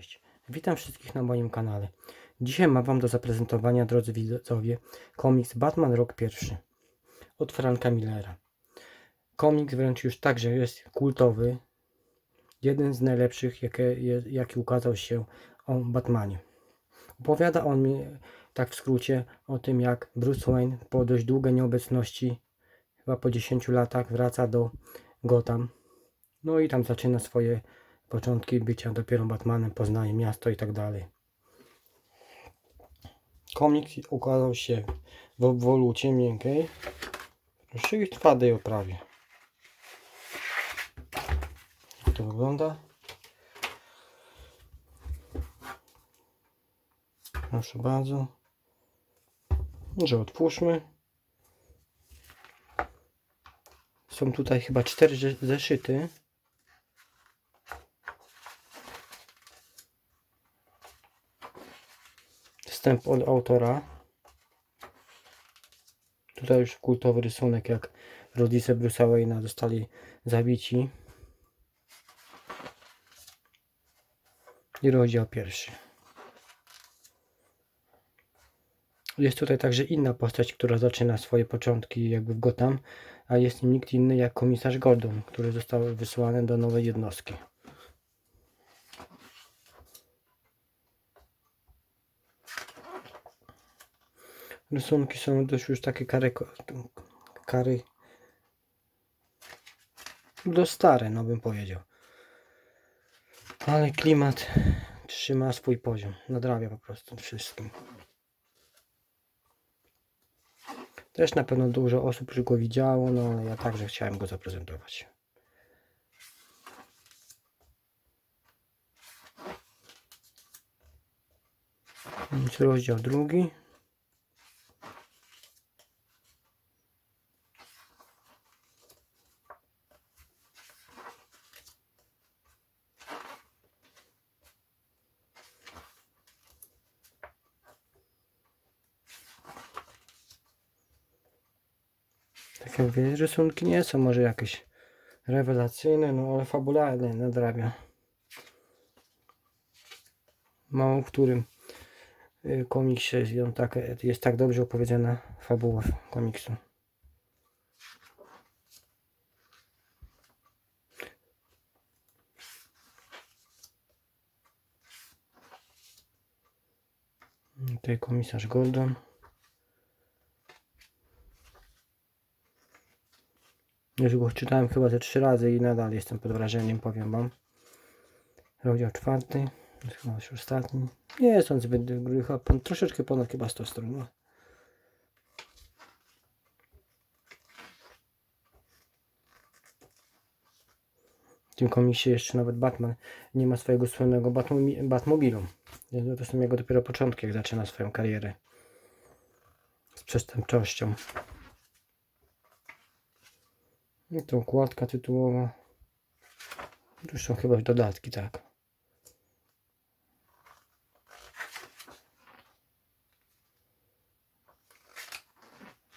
Cześć, witam wszystkich na moim kanale. Dzisiaj mam Wam do zaprezentowania, drodzy widzowie, komiks Batman Rok pierwszy od Franka Millera. Komiks wręcz już także jest kultowy. Jeden z najlepszych, jakie, jaki ukazał się o Batmanie. Opowiada on mi, tak w skrócie, o tym jak Bruce Wayne po dość długiej nieobecności, chyba po 10 latach, wraca do Gotham. No i tam zaczyna swoje początki bycia dopiero Batmanem, poznaje miasto i tak dalej. Komiks ukazał się w obwolucie miękkiej, i w twardej oprawie. Jak to wygląda? Proszę bardzo. Może otwórzmy. Są tutaj chyba cztery ze- zeszyty. Wstęp od autora. Tutaj już kultowy rysunek, jak rodzice Bruce'a Wayne'a zostali zabici. I rozdział pierwszy. Jest tutaj także inna postać, która zaczyna swoje początki jakby w Gotham, a jest nim nikt inny jak komisarz Gordon, który został wysłany do nowej jednostki. Rysunki są dość już takie kary, kary dość stare, no bym powiedział. Ale klimat trzyma swój poziom, nadrabia po prostu wszystkim. Też na pewno dużo osób już go widziało, no ale ja także chciałem go zaprezentować. Więc rozdział drugi. Mówię, rysunki nie są może jakieś rewelacyjne, no ale fabularne nadrabia. Mało w którym y, komiksie jest, tak, jest tak dobrze opowiedziana fabuła komiksu. Tutaj komisarz Gordon. Już go czytałem chyba ze trzy razy i nadal jestem pod wrażeniem, powiem wam. Rozdział czwarty, chyba już ostatni. Nie jest on zbyt gruby, chyba troszeczkę ponad chyba 100 stron. No. W tym komiksie jeszcze nawet Batman nie ma swojego słynnego Batmobi- Batmobilu. To są jego dopiero początki, jak zaczyna swoją karierę z przestępczością. I to okładka tytułowa. Tu są chyba dodatki, tak.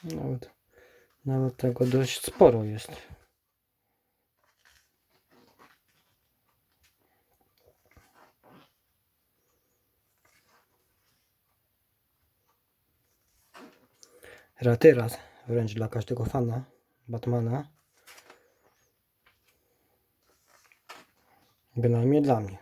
Nawet, nawet tego dość sporo jest. Ratyras, wręcz dla każdego fana Batmana. Bynajmniej dla mnie.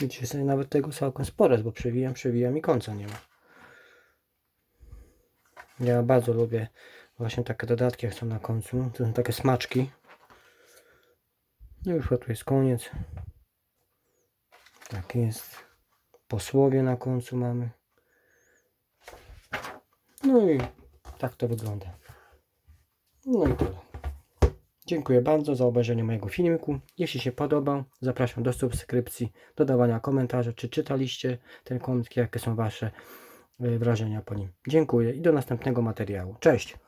Widzicie sobie nawet tego całkiem sporo bo przewijam, przewijam i końca nie ma. Ja bardzo lubię właśnie takie dodatki, jak są na końcu. To są takie smaczki. No już tu jest koniec. Tak jest. Posłowie na końcu mamy. No i tak to wygląda. No i tyle. Dziękuję bardzo za obejrzenie mojego filmiku. Jeśli się podobał, zapraszam do subskrypcji, dodawania komentarzy, czy czytaliście ten komiks, jakie są Wasze y, wrażenia po nim. Dziękuję i do następnego materiału. Cześć!